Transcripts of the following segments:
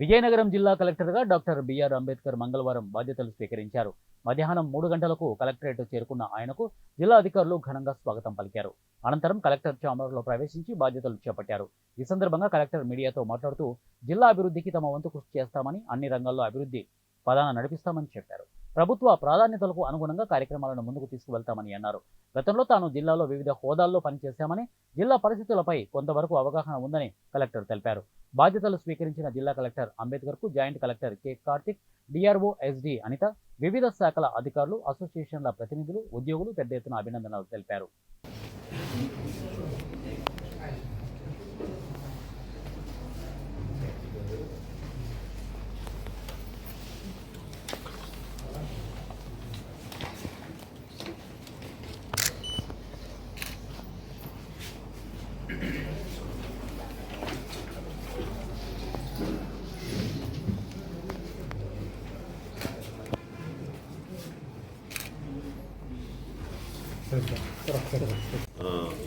విజయనగరం జిల్లా కలెక్టర్గా doctor BR Ambedkar మంగళవారం బాధ్యతలు స్వీకరించారు. మధ్యాహ్నం మూడు గంటలకు కలెక్టరేట్ చేరుకున్న ఆయనకు జిల్లా అధికారులు ఘనంగా స్వాగతం పలికారు. అనంతరం కలెక్టర్ చాంబర్లో ప్రవేశించి బాధ్యతలు చేపట్టారు. ఈ సందర్భంగా కలెక్టర్ మీడియాతో మాట్లాడుతూ జిల్లా అభివృద్ధికి తమ వంతు కృషి చేస్తామని అన్ని రంగాల్లో అభివృద్ధి పదాన నడిపిస్తామని చెప్పారు. ప్రభుత్వ ప్రాధాన్యతలకు అనుగుణంగా కార్యక్రమాలను ముందుకు తీసుకువెళ్తామని అన్నారు. గతంలో తాను జిల్లాలో వివిధ హోదాల్లో పనిచేశామని జిల్లా పరిస్థితులపై కొంతవరకు అవగాహన ఉందని కలెక్టర్ తెలిపారు. బాధ్యతలు స్వీకరించిన జిల్లా collector అంబేద్కర్కు joint collector K Karthik DRO SD Anitha వివిధ శాఖల అధికారులు అసోసియేషన్ల ప్రతినిధులు ఉద్యోగులు పెద్ద ఎత్తున అభినందనలు తెలిపారు.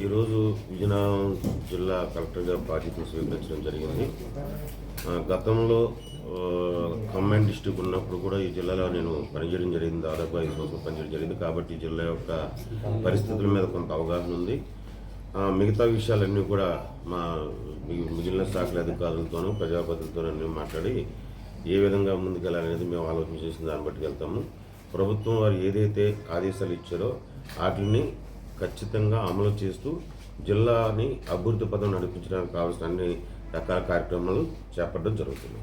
ఈరోజు విజయనగరం జిల్లా కలెక్టర్గా బాధ్యతను స్వీకరించడం జరిగింది. గతంలో ఖమ్మం డిస్టిక్ ఉన్నప్పుడు కూడా ఈ జిల్లాలో నేను పనిచేయడం జరిగింది. దాదాపు ఐదు రోజులు పనిచేయడం జరిగింది. కాబట్టి ఈ జిల్లా యొక్క పరిస్థితుల మీద కొంత అవగాహన ఉంది. మిగతా విషయాలన్నీ కూడా మా మిగిలిన శాఖల అధికారులతోనూ ప్రజాప్రతినిధులతోనూ మాట్లాడి ఏ విధంగా ముందుకెళ్ళాలనేది మేము ఆలోచన చేసిన దాన్ని బట్టి వెళ్తాము. ప్రభుత్వం వారు ఏదైతే ఆదేశాలు ఇచ్చారో వాటిని ఖచ్చితంగా అమలు చేస్తూ జిల్లాని అభివృద్ధి పదం నడిపించడానికి కావాల్సిన అన్ని రకాల కార్యక్రమాలు చేపట్టడం జరుగుతుంది.